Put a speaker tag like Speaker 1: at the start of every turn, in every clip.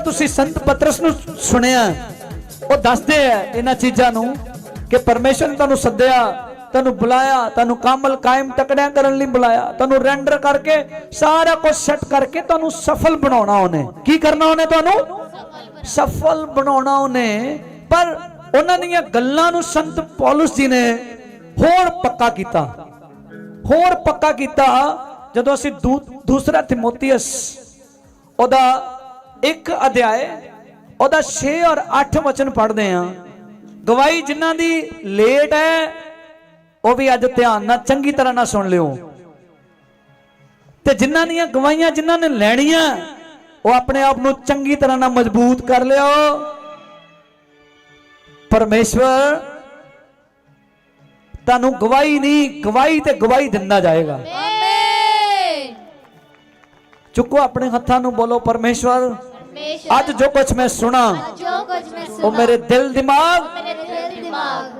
Speaker 1: ਤੁਸੀਂ ਸੰਤ ਪਤਰਸ ਨੂੰ ਸੁਣਿਆ? ਉਹ ਦੱਸਦੇ ਆ ਇਹਨਾਂ ਚੀਜ਼ਾਂ ਨੂੰ ਕਿ ਪਰਮੇਸ਼ਰ ਨੇ ਤੁਹਾਨੂੰ ਸੱਦਿਆ, ਤੁਹਾਨੂੰ ਬੁਲਾਇਆ, ਤੁਹਾਨੂੰ ਕਾਮਲ ਕਾਇਮ ਤਕੜਿਆਂ ਕਰਨ ਲਈ ਬੁਲਾਇਆ, ਤੁਹਾਨੂੰ ਰੈਂਡਰ ਕਰਕੇ ਸਾਰਾ ਕੁਝ ਸੈੱਟ ਕਰਕੇ ਤੁਹਾਨੂੰ ਸਫਲ ਬਣਾਉਣਾ ਉਹਨੇ। ਕੀ ਕਰਨਾ ਉਹਨੇ ਤੁਹਾਨੂੰ? ਸਫਲ ਬਣਾਉਣਾ ਉਹਨੇ। ਪਰ ਉਹਨਾਂ ਦੀਆਂ ਗੱਲਾਂ ਨੂੰ ਸੰਤ ਪੌਲਸ ਜੀ ਨੇ ਹੋਰ ਪੱਕਾ ਕੀਤਾ। ਹੋਰ ਪੱਕਾ ਕੀਤਾ ਜਦੋਂ ਅਸੀਂ ਦੂ- ਦੂਸਰਾ ਤਿਮੋਥੀਅਸ ਉਹਦਾ ਇੱਕ ਅਧਿਆਏ ਉਹਦਾ 6 ਔਰ 8 ਵਚਨ ਪੜ੍ਹਦੇ ਆ ਗਵਾਹੀ ਜਿਨ੍ਹਾਂ ਦੀ ਲੇਟ ਹੈ ਉਹ ਵੀ ਅੱਜ ਧਿਆਨ ਨਾਲ ਚੰਗੀ ਤਰ੍ਹਾਂ ਨਾਲ ਸੁਣ ਲਿਓ। ਤੇ ਜਿਨ੍ਹਾਂ ਦੀਆਂ ਗਵਾਹੀਆਂ ਜਿਨ੍ਹਾਂ ਨੇ ਲੈਣੀਆਂ ਉਹ ਆਪਣੇ ਆਪ ਨੂੰ ਚੰਗੀ ਤਰ੍ਹਾਂ ਨਾਲ ਮਜ਼ਬੂਤ ਕਰ ਲਿਓ। ਪਰਮੇਸ਼ਵਰ ਤੁਹਾਨੂੰ ਗਵਾਹੀ ਨਹੀਂ ਗਵਾਹੀ ਤੇ ਗਵਾਹੀ ਦਿੰਦਾ ਜਾਏਗਾ।
Speaker 2: ਆਮੇਨ
Speaker 1: ਚੁੱਕੋ ਆਪਣੇ ਹੱਥਾਂ ਨੂੰ ਬੋਲੋ ਪਰਮੇਸ਼ਵਰ। ਅੱਜ ਜੋ ਕੁਝ ਮੈਂ ਸੁਣਾ
Speaker 2: ਜੋ ਕੁਝ ਮੈਂ
Speaker 1: ਉਹ ਮੇਰੇ ਦਿਲ ਦਿਮਾਗ
Speaker 2: ਮੇਰੇ ਦਿਲ ਦਿਮਾਗ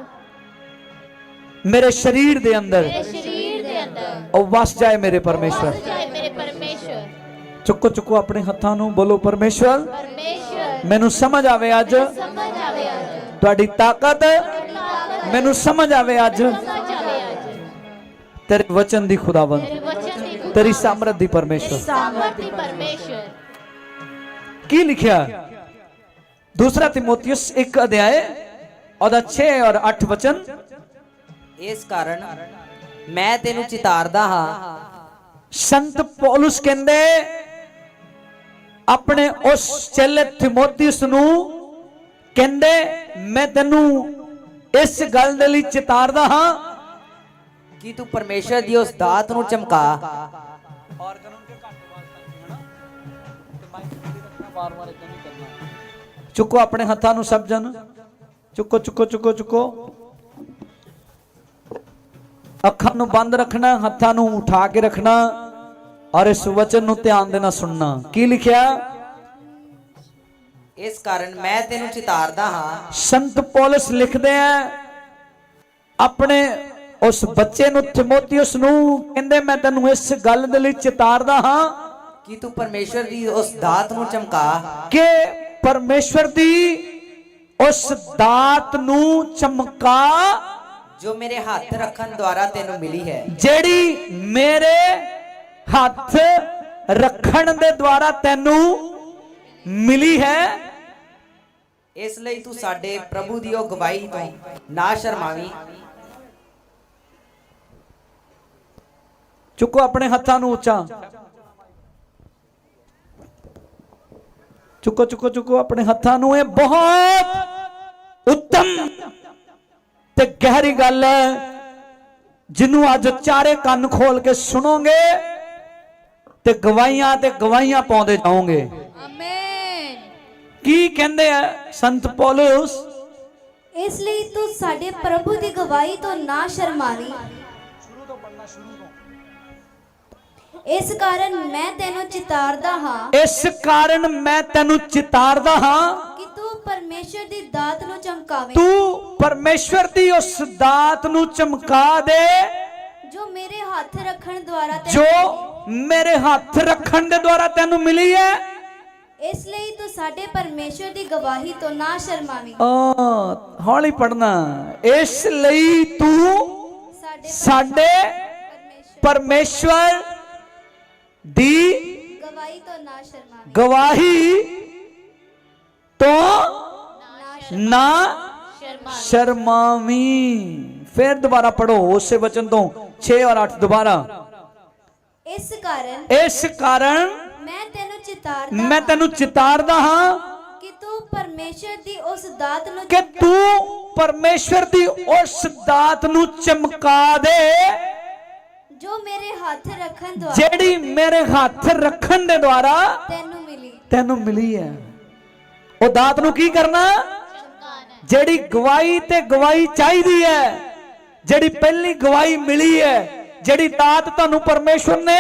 Speaker 1: ਮੇਰੇ ਸਰੀਰ ਦੇ ਅੰਦਰ
Speaker 2: ਮੇਰੇ ਸਰੀਰ ਦੇ ਅੰਦਰ
Speaker 1: ਉਹ ਵਸ ਜਾਏ ਮੇਰੇ ਪਰਮੇਸ਼ਵਰ
Speaker 2: ਵਸ ਜਾਏ ਮੇਰੇ ਪਰਮੇਸ਼ਰ
Speaker 1: ਚੁੱਕੋ ਚੁੱਕੋ ਆਪਣੇ ਹੱਥਾਂ ਨੂੰ ਬੋਲੋ ਪਰਮੇਸ਼ਵਰ
Speaker 2: ਪਰਮੇਸ਼ਰ
Speaker 1: ਮੈਨੂੰ ਸਮਝ ਆਵੇ ਅੱਜ
Speaker 2: ਸਮਝ ਆਵੇ ਅੱਜ
Speaker 1: ਤੁਹਾਡੀ ਤਾਕਤ ਮੈਨੂੰ ਸਮਝ ਆਵੇ ਅੱਜ ਤੇਰੇ ਵਚਨ ਦੀ ਖੁਦਾਵੰਦ
Speaker 2: ਤੇਰੇ
Speaker 1: ਸਮਰੱਥ ਦੀ ਪਰਮੇਸ਼ਵਰ
Speaker 2: ਸਾਮਰਥੀ ਪਰਮੇਸ਼ਰ
Speaker 1: ਕੀ ਲਿਖਿਆ? ਦੂਸਰਾ ਤਿਮੋਥੀਅਸ ਇੱਕ ਅਧਿਆਏ ਉਹਦਾ 6 ਔਰ 8 ਵਚਨ।
Speaker 3: ਇਸ ਕਾਰਨ ਮੈਂ ਤੈਨੂੰ ਚਿਤਾਰਦਾ ਹਾਂ।
Speaker 1: ਸੰਤ ਪੌਲਸ ਕਹਿੰਦੇ ਆਪਣੇ ਉਸ ਚੇਲੇ ਤਿਮੋਥੀਅਸ ਨੂੰ ਕਹਿੰਦੇ ਮੈਂ ਤੈਨੂੰ ਇਸ ਗੱਲ ਦੇ ਲਈ ਚਿਤਾਰਦਾ ਹਾਂ।
Speaker 3: ਕਿ ਤੂੰ ਪਰਮੇਸ਼ਰ ਦੀ ਉਸ ਦਾਤ ਨੂੰ ਚਮਕਾ?
Speaker 1: ਚੁੱਕੋ ਆਪਣੇ ਹੱਥਾਂ ਨੂੰ ਸਭ ਜਨ ਚੁੱਕੋ ਚੁੱਕੋ ਚੁੱਕੋ ਚੁੱਕੋ। ਅੱਖਾਂ ਨੂੰ ਬੰਦ ਰੱਖਣਾ ਹੱਥਾਂ ਨੂੰ ਉਠਾ ਕੇ ਰੱਖਣਾ ਔਰ ਇਸ ਵਚਨ ਨੂੰ ਧਿਆਨ ਦੇ ਨਾਲ ਸੁਣਨਾ। ਕੀ ਲਿਖਿਆ?
Speaker 3: ਇਸ ਕਾਰਨ ਮੈਂ ਤੈਨੂੰ ਚਿਤਾਰਦਾ ਹਾਂ।
Speaker 1: ਸੰਤ ਪੌਲਸ ਲਿਖਦੇ ਆ ਆਪਣੇ ਉਸ ਬੱਚੇ ਨੂੰ ਤਿਮੋਥੀਉਸ ਨੂੰ ਕਹਿੰਦੇ ਮੈਂ ਤੈਨੂੰ ਇਸ ਗੱਲ ਦੇ ਲਈ ਚਿਤਾਰਦਾ ਹਾਂ
Speaker 3: ਕਿ ਤੂੰ ਪਰਮੇਸ਼ਰ ਦੀ ਉਸ ਦਾਤ ਨੂੰ ਚਮਕਾ?
Speaker 1: ਕਿ ਪਰਮੇਸ਼ਵਰ ਦੀ ਉਸ ਦਾਤ ਨੂੰ ਚਮਕਾ
Speaker 3: ਜੋ ਮੇਰੇ ਹੱਥ ਰੱਖਣ ਦੁਆਰਾ ਤੈਨੂੰ ਮਿਲੀ ਹੈ।
Speaker 1: ਜਿਹੜੀ ਮੇਰੇ ਹੱਥ ਰੱਖਣ ਦੇ ਦੁਆਰਾ ਤੈਨੂੰ ਮਿਲੀ ਹੈ।
Speaker 3: ਇਸ ਲਈ ਤੂੰ ਸਾਡੇ ਪ੍ਰਭੂ ਦੀ ਉਹ ਗਵਾਹੀ ਤੋਂ ਨਾ ਸ਼ਰਮਾਵੀਂ।
Speaker 1: ਚੁੱਕੋ ਆਪਣੇ ਹੱਥਾਂ ਨੂੰ ਉੱਚਾ। ਚੁੱਕੋ ਚੁੱਕੋ ਚੁੱਕੋ ਆਪਣੇ ਹੱਥਾਂ ਨੂੰ ਇਹ ਬਹੁਤ ਉੱਤਮ ਤੇ ਗਹਿਰੀ ਗੱਲ ਹੈ। ਜਿਹਨੂੰ ਅੱਜ ਚਾਰੇ ਕੰਨ ਖੋਲ ਕੇ ਸੁਣੋਗੇ ਤੇ ਗਵਾਹੀਆਂ ਤੇ ਗਵਾਹੀਆਂ ਪਾਉਂਦੇ ਜਾਓਗੇ।
Speaker 2: ਆਮੇਨ
Speaker 1: ਕੀ ਕਹਿੰਦੇ ਆ ਸੰਤ ਪੌਲਸ?
Speaker 4: ਇਸ ਲਈ ਤੂੰ ਸਾਡੇ ਪ੍ਰਭੂ ਦੀ ਗਵਾਹੀ ਤੋਂ ਨਾ ਸ਼ਰਮਾਵੀਂ ਇਸ ਕਾਰਨ ਮੈਂ ਤੈਨੂੰ ਚਿਤਾਰਦਾ ਹਾਂ।
Speaker 1: ਇਸ ਕਾਰਨ ਮੈਂ ਤੈਨੂੰ ਚਿਤਾਰਦਾ ਹਾਂ
Speaker 4: ਕਿ ਤੂੰ ਪਰਮੇਸ਼ਰ ਦੀ ਦਾਤ ਨੂੰ ਚਮਕਾਵੇਂ।
Speaker 1: ਤੂੰ ਪਰਮੇਸ਼ਵਰ ਦੀ ਉਸ ਦਾਤ ਨੂੰ ਚਮਕਾ ਦੇ।
Speaker 4: ਜੋ ਮੇਰੇ ਹੱਥ ਰੱਖਣ ਦੁਆਰਾ
Speaker 1: ਜੋ ਮੇਰੇ ਹੱਥ ਰੱਖਣ ਦੇ ਦੁਆਰਾ ਤੈਨੂੰ ਮਿਲੀ ਹੈ।
Speaker 4: ਇਸ ਲਈ ਤੂੰ ਸਾਡੇ ਪਰਮੇਸ਼ਰ ਦੀ ਗਵਾਹੀ ਤੋਂ ਨਾ ਸ਼ਰਮਾਵੀਂ।
Speaker 1: ਆ ਹੌਲੀ ਪੜਨਾ ਇਸ ਲਈ ਤੂੰ
Speaker 4: ਸਾਡੇ ਪਰਮੇਸ਼ਰ
Speaker 1: ਦੀ
Speaker 4: ਗਵਾਹੀ ਤੋਂ ਨਾ ਸ਼ਰਮਾਵੀਂ।
Speaker 1: ਗਵਾਹੀ ਤੋਂ
Speaker 4: ਨਾ
Speaker 1: ਨਾ
Speaker 2: ਸ਼ਰਮਾ
Speaker 1: ਸ਼ਰਮਾਵੀਂ। ਫਿਰ ਦੁਬਾਰਾ ਪੜੋ ਉਸੇ ਵਚਨ ਤੋਂ 6 ਔਰ 8 ਦੁਬਾਰਾ।
Speaker 4: ਇਸ ਕਾਰਨ
Speaker 1: ਇਸ ਕਾਰਨ
Speaker 4: ਮੈਂ ਤੈਨੂੰ ਚਿਤਾਰਦਾ
Speaker 1: ਮੈਂ ਤੈਨੂੰ ਚਿਤਾਰਦਾ ਹਾਂ
Speaker 4: ਕਿ ਤੂੰ ਪਰਮੇਸ਼ਰ ਦੀ ਉਸ ਦਾਤ ਨੂੰ
Speaker 1: ਕਿ ਤੂੰ ਪਰਮੇਸ਼ਵਰ ਦੀ ਉਸ ਦਾਤ ਨੂੰ ਚਮਕਾ ਦੇ।
Speaker 4: ਜੋ ਮੇਰੇ ਹੱਥ ਰੱਖਣ ਦੁਆਰਾ
Speaker 1: ਜਿਹੜੀ ਮੇਰੇ ਹੱਥ ਰੱਖਣ ਦੇ ਦੁਆਰਾ
Speaker 4: ਤੈਨੂੰ ਮਿਲੀ।
Speaker 1: ਤੈਨੂੰ ਮਿਲੀ ਹੈ। ਉਹ ਦਾਤ ਨੂੰ ਕੀ ਕਰਨਾ? ਜਿਹੜੀ ਗਵਾਹੀ ਤੇ ਗਵਾਹੀ ਚਾਹੀਦੀ ਹੈ ਜਿਹੜੀ ਪਹਿਲੀ ਗਵਾਹੀ ਮਿਲੀ ਹੈ ਜਿਹੜੀ ਦਾਤ ਤੁਹਾਨੂੰ ਪਰਮੇਸ਼ਵਰ ਨੇ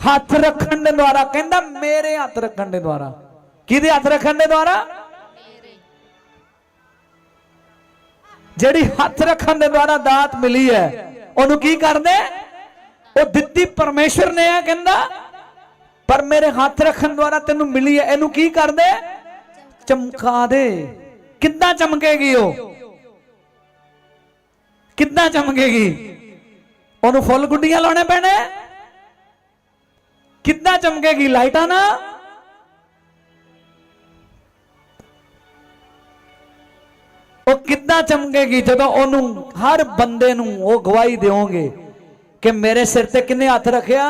Speaker 1: ਹੱਥ ਰੱਖਣ ਦੇ ਦੁਆਰਾ ਕਹਿੰਦਾ ਮੇਰੇ ਹੱਥ ਰੱਖਣ ਦੇ ਦੁਆਰਾ। ਕਿਹਦੇ ਹੱਥ ਰੱਖਣ ਦੇ ਦੁਆਰਾ? ਜਿਹੜੀ ਹੱਥ ਰੱਖਣ ਦੇ ਦੁਆਰਾ ਦਾਤ ਮਿਲੀ ਹੈ ਉਹਨੂੰ ਕੀ ਕਰਦੇ ਉਹ ਦਿੱਤੀ ਪਰਮੇਸ਼ਵਰ ਨੇ ਆ ਕਹਿੰਦਾ, ਪਰ ਮੇਰੇ ਹੱਥ ਰੱਖਣ ਦੁਆਰਾ ਤੈਨੂੰ ਮਿਲੀ ਹੈ, ਇਹਨੂੰ ਕੀ ਕਰ ਦੇ ਚਮਕਾ ਦੇ। ਕਿੱਦਾਂ ਚਮਕੇਗੀ ਉਹ? ਕਿੱਦਾਂ ਚਮਕੇਗੀ? ਉਹਨੂੰ ਫੁੱਲ ਗੁੱਡੀਆਂ ਲਾਉਣੇ ਪੈਣੇ? ਕਿੱਦਾਂ ਚਮਕੇਗੀ? ਲਾਈਟਾਂ ਨਾ? ਉਹ ਕਿੱਦਾਂ ਚਮਕੇਗੀ? ਜਦੋਂ ਉਹਨੂੰ ਹਰ ਬੰਦੇ ਨੂੰ ਉਹ ਗਵਾਹੀ ਦਿਓਗੇ ਕਿ ਮੇਰੇ ਸਿਰ ਤੇ ਕਿੰਨੇ ਹੱਥ ਰੱਖਿਆ?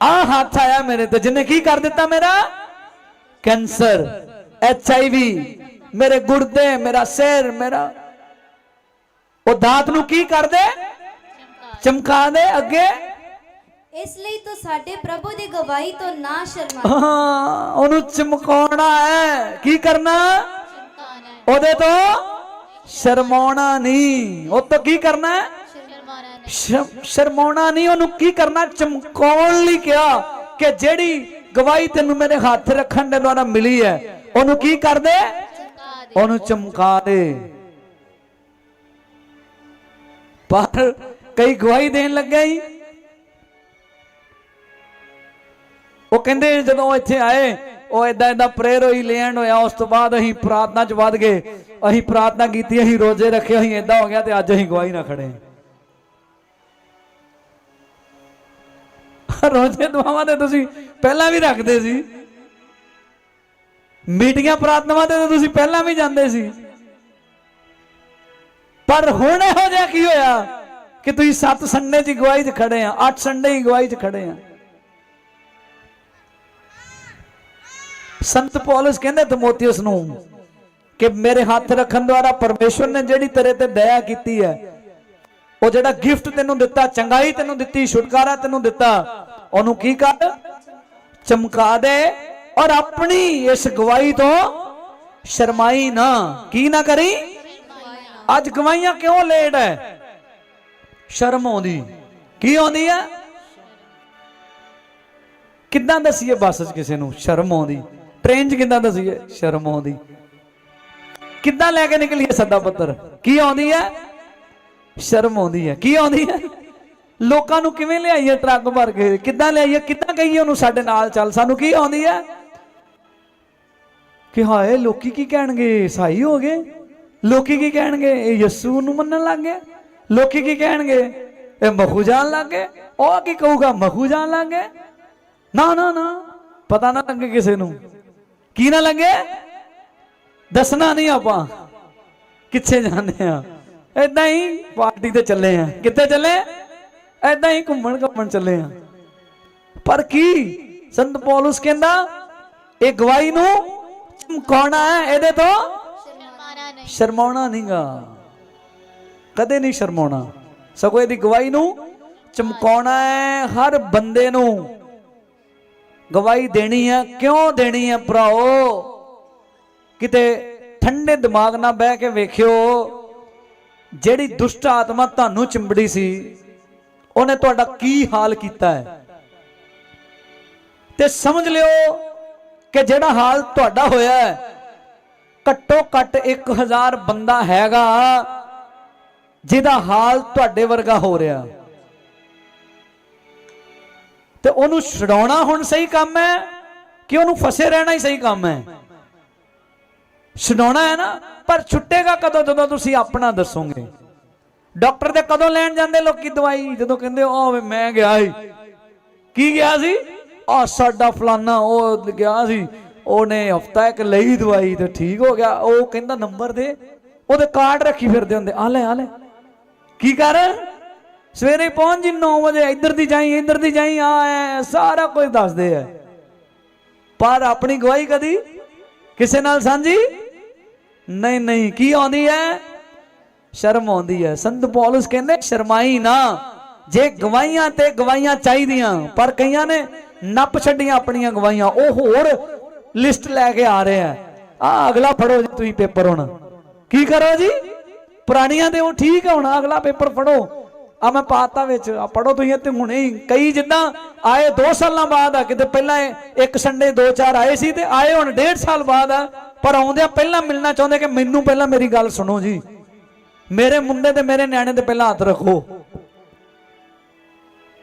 Speaker 1: ਆ ਹੱਥ ਆਇਆ ਮੇਰੇ ਤੇ। ਜਿਹਨੇ ਕੀ ਕਰ ਦਿੱਤਾ ਮੇਰਾ? ਕੈਂਸਰ ਐਚ ਆਈ ਵੀ ਮੇਰੇ ਗੁਰਦੇ ਮੇਰਾ ਸਿਰ ਮੇਰਾ। ਉਹ ਦਾਤ ਨੂੰ ਕੀ ਕਰ ਦੇ ਚਮਕਾ ਦੇ ਅੱਗੇ।
Speaker 4: ਇਸ ਲਈ ਤੂੰ ਸਾਡੇ ਪ੍ਰਭੂ ਦੀ ਗਵਾਹੀ ਤੋਂ ਨਾ ਸ਼ਰਮਾ।
Speaker 1: ਹਾਂ ਉਹਨੂੰ ਚਮਕਾਉਣਾ ਹੈ। ਕੀ ਕਰਨਾ? ਉਹਦੇ ਤੋਂ ਸ਼ਰਮਾਉਣਾ ਨਹੀਂ। ਉਹ ਤੋਂ ਕੀ ਕਰਨਾ ਹੈ? ਸ਼ਰਮਾਉਣਾ ਨਹੀਂ। ਉਹਨੂੰ ਕੀ ਕਰਨਾ ਚਮਕਾਉਣ ਲਈ ਕਿਹਾ ਕਿ ਜਿਹੜੀ ਗਵਾਹੀ ਤੈਨੂੰ ਮੇਰੇ ਹੱਥ ਰੱਖਣ ਦੇ ਦੁਆਰਾ ਮਿਲੀ ਹੈ ਉਹਨੂੰ ਕੀ ਕਰ ਦੇ? ਉਹਨੂੰ ਚਮਕਾ ਦੇ। ਪਰ ਕਈ ਗਵਾਹੀ ਦੇਣ ਲੱਗਾ ਹੀ ਉਹ ਕਹਿੰਦੇ ਜਦੋਂ ਇੱਥੇ ਆਏ ਉਹ ਇਦਾਂ ਇਦਾਂ ਪ੍ਰੇਅਰ ਹੋਈ, ਲੈਣ ਹੋਇਆ, ਉਸ ਤੋਂ ਬਾਅਦ ਅਸੀਂ ਪ੍ਰਾਰਥਨਾ ਚ ਵੱਧ ਗਏ। ਅਸੀਂ ਪ੍ਰਾਰਥਨਾ ਕੀਤੀ, ਅਸੀਂ ਰੋਜ਼ੇ ਰੱਖੇ, ਅਸੀਂ ਇਦਾਂ ਹੋ ਗਿਆ ਤੇ ਅੱਜ ਅਸੀਂ ਗਵਾਹੀ ਨਾ ਖੜੇ ਰੋਜ਼ੇ ਦੁਆਵਾਂ ਤੇ ਤੁਸੀਂ ਪਹਿਲਾਂ ਵੀ ਰੱਖਦੇ ਸੀ। ਮੀਟਿੰਗਾਂ, ਪ੍ਰਾਰਥਨਾਵਾਂ ਤੇ ਤੁਸੀਂ ਪਹਿਲਾਂ ਵੀ ਜਾਂਦੇ ਸੀ। ਪਰ ਹੁਣ ਇਹੋ ਜਿਹਾ ਕੀ ਹੋਇਆ ਕਿ ਤੁਸੀਂ ਸੱਤ ਸੰਡੇ ਦੀ ਗਵਾਹੀ 'ਚ ਖੜੇ ਆ, ਅੱਠ ਸੰਡੇ ਦੀ ਗਵਾਹੀ 'ਚ ਖੜੇ ਆ। ਸੰਤ ਪੌਲਸ ਕਹਿੰਦੇ ਤਮੋਥੀਉਸ ਨੂੰ ਕਿ ਮੇਰੇ ਹੱਥ ਰੱਖਣ ਦੁਆਰਾ ਪਰਮੇਸ਼ਵਰ ਨੇ ਜਿਹੜੀ ਤੇਰੇ ਤੇ ਦਇਆ ਕੀਤੀ ਹੈ, ਉਹ ਜਿਹੜਾ ਗਿਫਟ ਤੈਨੂੰ ਦਿੱਤਾ, ਚੰਗਾਈ ਤੈਨੂੰ ਦਿੱਤੀ, ਛੁਟਕਾਰਾ ਤੈਨੂੰ ਦਿੱਤਾ, ਉਹਨੂੰ ਕੀ ਕਰ? ਚਮਕਾ ਦੇ ਔਰ ਆਪਣੀ ਇਸ ਗਵਾਹੀ ਤੋਂ ਸ਼ਰਮਾਈ ਨਾ, ਕੀ ਨਾ ਕਰੀ? ਅੱਜ ਗਵਾਹੀਆਂ ਕਿਉਂ ਲੇਟ ਹੈ? ਸ਼ਰਮ ਆਉਂਦੀ। ਕੀ ਆਉਂਦੀ ਹੈ? ਕਿੱਦਾਂ ਦਸੀਏ ਬੱਸ ਕਿਸੇ ਨੂੰ? ਸ਼ਰਮ ਆਉਂਦੀ। ਟ੍ਰੇਨ 'ਚ ਕਿੱਦਾਂ ਦਸੀਏ ਸ਼ਰਮ ਆਉਂਦੀ। ਕਿੱਦਾਂ ਲੈ ਕੇ ਨਿਕਲੀਏ ਸੱਦਾ ਪੱਤਰ? ਕੀ ਆਉਂਦੀ ਹੈ? ਸ਼ਰਮ ਆਉਂਦੀ ਹੈ। ਕੀ ਆਉਂਦੀ ਹੈ? ਲੋਕਾਂ ਨੂੰ ਕਿਵੇਂ ਲਿਆਈਏ ਟਰੱਕ ਭਰ ਕੇ? ਕਿੱਦਾਂ ਲਿਆਈਏ ਕਿੱਦਾਂ ਕਹੀਏ ਉਹਨੂੰ ਸਾਡੇ ਨਾਲ ਚੱਲ? ਸਾਨੂੰ ਕੀ ਆਉਂਦੀ ਹੈ? ਕਿ ਹਾਏ, ਲੋਕੀ ਕੀ ਕਹਿਣਗੇ? ਸਾਈ ਹੋ ਗਏ। ਲੋਕੀ ਕੀ ਕਹਿਣਗੇ? ਇਹ ਯਸੂ ਨੂੰ ਮੰਨਣ ਲੱਗ ਗਏ। ਲੋਕੀ ਕੀ ਕਹਿਣਗੇ? ਇਹ ਮਖੂ ਜਾਣ ਲੱਗ ਗਏ। ਉਹ ਕੀ ਕਹੂਗਾ? ਮਖੂ ਜਾਣ ਲੱਗ ਗਏ। ਨਾ ਨਾ ਨਾ। ਪਤਾ ਨਾ ਲੱਗੇ ਕਿਸੇ ਨੂੰ। ਕੀ ਨਾ ਲੱਗੇ ਦੱਸਣਾ ਨਹੀਂ ਆਪਾਂ। ਕਿੱਥੇ ਜਾਂਦੇ ਆ? ਏਦਾਂ ਹੀ ਪਾਰਟੀ ਤੇ ਚੱਲੇ ਆ। ਕਿੱਥੇ ਚੱਲੇ? ਏਦਾਂ ਹੀ ਘੁੰਮਣ ਘੁੰਮਣ ਚੱਲੇ ਆ। ਪਰ ਕੀ? ਸੰਤ ਪੌਲਸ ਕਹਿੰਦਾ, ਇਹ ਗਵਾਹੀ ਨੂੰ ਚਮਕਾਉਣਾ ਹੈ ਇਹਦੇ ਤੋਂ?
Speaker 2: ਸ਼ਰਮਾਉਣਾ ਨਹੀਂ
Speaker 1: ਸ਼ਰਮਾਉਣਾ ਨਹੀਂਗਾ। ਕਦੇ ਨਹੀਂ ਸ਼ਰਮਾਉਣਾ। ਸਗੋਂ ਇਹਦੀ ਗਵਾਹੀ ਨੂੰ ਚਮਕਾਉਣਾ ਹੈ ਹਰ ਬੰਦੇ ਨੂੰ। ਗਵਾਹੀ ਦੇਣੀ ਹੈ ਕਿਉਂ ਦੇਣੀ ਹੈ ਭਰਾਓ? ਕਿਤੇ ਠੰਡੇ ਦਿਮਾਗ ਨਾਲ ਬਹਿ ਕੇ ਵੇਖਿਓ, ਜਿਹੜੀ ਦੁਸ਼ਟ ਆਤਮਾ ਤੁਹਾਨੂੰ ਚਿੰਬੜੀ ਸੀ, ਉਹਨੇ ਤੁਹਾਡਾ ਕੀ ਹਾਲ ਕੀਤਾ ਹੈ? ਤੇ ਸਮਝ ਲਿਓ ਕਿ ਜਿਹੜਾ ਹਾਲ ਤੁਹਾਡਾ ਹੋਇਆ ਹੈ, ਘੱਟੋ ਘੱਟ 1000 ਬੰਦਾ ਹੈਗਾ, ਜਿਹਦਾ ਹਾਲ ਤੁਹਾਡੇ ਵਰਗਾ ਹੋ ਰਿਹਾ। ਤੇ ਉਹਨੂੰ ਛਡਾਉਣਾ ਹੁਣ ਸਹੀ ਕੰਮ ਹੈ ਕਿ ਉਹਨੂੰ ਫਸੇ ਰਹਿਣਾ ਹੀ ਸਹੀ ਕੰਮ ਹੈ? ਛਡਾਉਣਾ ਹੈ ਨਾ, ਪਰ ਛੁੱਟੇਗਾ ਕਦੋਂ ਜਦੋਂ ਤੁਸੀਂ ਆਪਣਾ ਦੱਸੋਗੇ? ਡਾਕਟਰ ਦੇ ਕਦੋਂ ਲੈਣ ਜਾਂਦੇ ਲੋਕੀ ਦਵਾਈ? ਜਦੋਂ ਕਹਿੰਦੇ ਉਹ ਵੇ, ਮੈਂ ਗਿਆ ਸੀ। ਕੀ ਗਿਆ ਸੀ? ਆ, ਸਾਡਾ ਫਲਾਨਾ, ਉਹ ਗਿਆ ਸੀ। ਉਹਨੇ ਹਫਤਾ ਇੱਕ ਲਈ ਦਵਾਈ ਤੇ ਠੀਕ ਹੋ ਗਿਆ। ਉਹ ਕਹਿੰਦਾ, ਨੰਬਰ ਦੇ। ਉਹਦੇ ਕਾਰਡ ਰੱਖੀ ਫਿਰਦੇ ਹੁੰਦੇ। ਆ ਲੈ ਆ ਲੈ। ਕੀ ਕਰ ਸਵੇਰੇ ਪਹੁੰਚ ਜੀ 9 ਵਜੇ, ਇੱਧਰ ਦੀ ਜਾਈ, ਇੱਧਰ ਦੀ ਜਾਈ, ਆ ਸਾਰਾ ਕੁਝ ਦੱਸਦੇ ਆ ਪਰ ਆਪਣੀ ਗਵਾਹੀ ਕਦੀ ਕਿਸੇ ਨਾਲ ਸਾਂਝੀ? ਨਹੀਂ ਨਹੀਂ, ਕੀ ਆਉਂਦੀ ਹੈ ਸ਼ਰਮ ਆਉਂਦੀ ਹੈ ਸੰਤ ਪੌਲਸ ਕਹਿੰਦੇ, ਸ਼ਰਮਾਈ ਨਾ। ਜੇ ਗਵਾਹੀਆਂ ਤੇ ਗਵਾਹੀਆਂ ਚਾਹੀਦੀਆਂ, ਪਰ ਕਈਆਂ ਨੇ ਨੱਪ ਛੱਡੀਆਂ ਆਪਣੀਆਂ ਗਵਾਹੀਆਂ। ਉਹ ਹੋਰ ਲਿਸਟ ਲੈ ਕੇ ਆ ਰਹੇ ਆ ਆ, ਅਗਲਾ ਫੜੋ ਤੁਸੀਂ ਪੇਪਰ ਹੁਣ। ਕੀ ਕਰੋ ਜੀ? ਪੁਰਾਣੀਆਂ ਦੇ ਉਹ ਠੀਕ ਹੈ ਹੁਣ। ਅਗਲਾ ਪੇਪਰ ਫੜੋ। ਆ ਮੈਂ ਪਾਤਾ ਵਿੱਚ, ਆ ਪੜੋ ਤੁਸੀਂ ਤੇ ਹੁਣੇ ਹੀ। ਕਈ ਜਿੱਦਾਂ ਆਏ 2 ਸਾਲਾਂ ਬਾਅਦ ਆ, ਕਿਤੇ ਪਹਿਲਾਂ ਇੱਕ ਸੰਡੇ, ਦੋ ਚਾਰ ਆਏ ਸੀ ਤੇ ਆਏ ਹੁਣ 1.5 ਸਾਲ ਬਾਅਦ ਆ। ਪਰ ਆਉਂਦਿਆਂ ਪਹਿਲਾਂ ਮਿਲਣਾ ਚਾਹੁੰਦੇ ਕਿ ਮੈਨੂੰ ਪਹਿਲਾਂ ਮੇਰੀ ਗੱਲ ਸੁਣੋ ਜੀ। ਮੇਰੇ ਮੁੰਡੇ ਤੇ ਮੇਰੇ ਨਿਆਣੇ ਤੇ ਪਹਿਲਾਂ ਹੱਥ ਰੱਖੋ।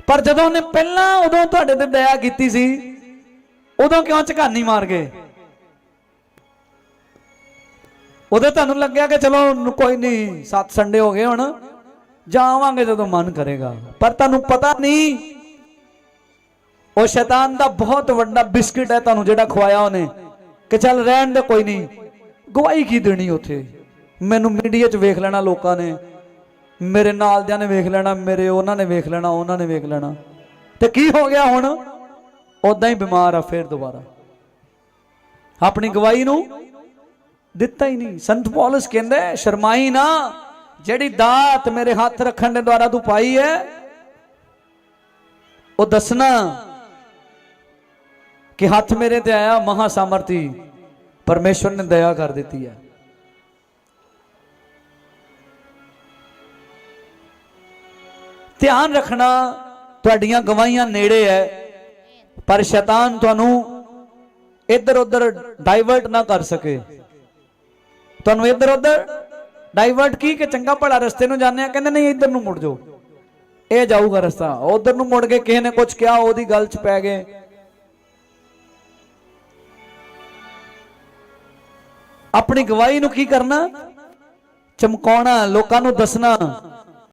Speaker 1: ਪਰ ਜਦੋਂ ਉਹਨੇ ਪਹਿਲਾਂ ਉਦੋਂ ਤੁਹਾਡੇ ਤੇ ਦਇਆ ਕੀਤੀ ਸੀ, ਉਦੋਂ ਕਿਉਂ ਝਕਾਨੀ ਮਾਰ ਗਏ? ਉਦੋਂ ਤੁਹਾਨੂੰ ਲੱਗਿਆ ਕਿ ਚਲੋ ਕੋਈ ਨਹੀਂ, ਸੱਤ ਸੰਡੇ ਹੋ ਗਏ ਹੁਣ। ਜਾਵਾਂਗੇ ਜਦੋਂ ਮਨ ਕਰੇਗਾ। ਪਰ ਤੁਹਾਨੂੰ ਪਤਾ ਨਹੀਂ, ਉਹ ਸ਼ੈਤਾਨ ਦਾ ਬਹੁਤ ਵੱਡਾ ਬਿਸਕਿਟ ਹੈ ਤੁਹਾਨੂੰ ਜਿਹੜਾ ਖਵਾਇਆ ਉਹਨੇ, ਕਿ ਚੱਲ ਰਹਿਣ ਦੇ ਕੋਈ ਨਹੀਂ, ਗਵਾਹੀ ਕੀ ਦੇਣੀ ਉੱਥੇ? ਮੈਨੂੰ ਮੀਡੀਆ 'ਚ ਵੇਖ ਲੈਣਾ ਲੋਕਾਂ ਨੇ, ਮੇਰੇ ਨਾਲਦਿਆਂ ਨੇ ਵੇਖ ਲੈਣਾ, ਮੇਰੇ ਉਹਨਾਂ ਨੇ ਵੇਖ ਲੈਣਾ, ਉਹਨਾਂ ਨੇ ਵੇਖ ਲੈਣਾ। ਤੇ ਕੀ ਹੋ ਗਿਆ ਹੁਣ? ਉਦਾਂ ਹੀ ਬਿਮਾਰ ਆ ਫੇਰ ਦੁਬਾਰਾ। ਆਪਣੀ ਗਵਾਹੀ ਨੂੰ ਦਿੱਤਾ ਹੀ ਨਹੀਂ। ਸੰਤ ਪੌਲਸ ਕਹਿੰਦੇ, ਸ਼ਰਮਾਈ ਨਾ ਜਿਹੜੀ ਦਾਤ ਮੇਰੇ ਹੱਥ ਰੱਖਣ ਦੇ ਦੁਆਰਾ ਤੂੰ ਪਾਈ ਹੈ, ਉਹ ਦੱਸਣਾ ਕਿ ਹੱਥ ਮੇਰੇ ਤੇ ਆਇਆ ਮਹਾ ਸਾਮਰਥੀ ਪਰਮੇਸ਼ਵਰ ਨੇ ਦਇਆ ਕਰ ਦਿੱਤੀ ਹੈ। ਧਿਆਨ ਰੱਖਣਾ, ਤੁਹਾਡੀਆਂ ਗਵਾਹੀਆਂ ਨੇੜੇ ਹੈ, ਪਰ ਸ਼ੈਤਾਨ ਤੁਹਾਨੂੰ ਇੱਧਰ ਉੱਧਰ ਡਾਈਵਰਟ ਨਾ ਕਰ ਸਕੇ। ਤੁਹਾਨੂੰ ਇੱਧਰ ਉੱਧਰ ਡਾਈਵਰਟ ਕੀ ਕਿ ਚੰਗਾ ਭਲਾ ਰਸਤੇ ਨੂੰ ਜਾਂਦੇ ਆ, ਕਹਿੰਦੇ ਨਹੀਂ, ਇੱਧਰ ਨੂੰ ਮੁੜ ਜਾਓ। ਇਹ ਜਾਊਗਾ ਰਸਤਾ। ਉਧਰ ਨੂੰ ਮੁੜ ਕੇ ਕਿਸੇ ਨੇ ਕੁਝ ਕਿਹਾ, ਉਹਦੀ ਗੱਲ 'ਚ ਪੈ ਗਏ। ਆਪਣੀ ਗਵਾਹੀ ਨੂੰ ਕੀ ਕਰਨਾ? ਚਮਕਾਉਣਾ, ਲੋਕਾਂ ਨੂੰ ਦੱਸਣਾ।